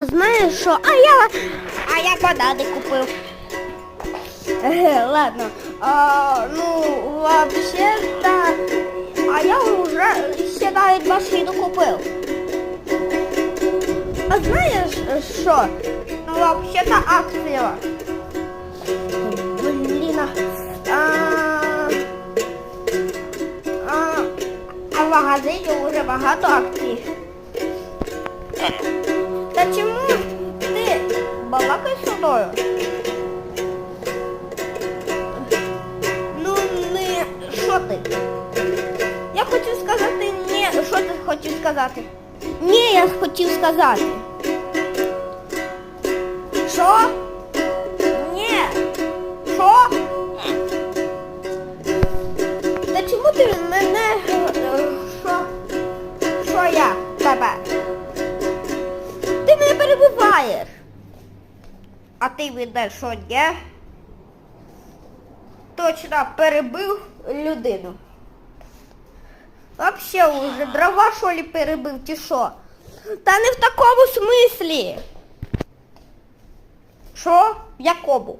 Знаєш що? А я, а я банани купив. Е, Ладно. А, ну, вообще-то, а я уже ще навіть машину купив. А знаєш що? Ну, вообще-то акція. Блін. А, а, а в магазині вже багато акцій. Мною? Ну, не що ти? Я хочу сказати ні, що ти хотів сказати? Ні, я хотів сказати. Що? Ні. Що? Та чому ти мене що? Що я тебе? Ти мене перебиваєш. А ти віддай, що ні? Точно перебив людину. Вообще уже дрова що ли перебив чи що? Та не в такому смислі. Що? В якому?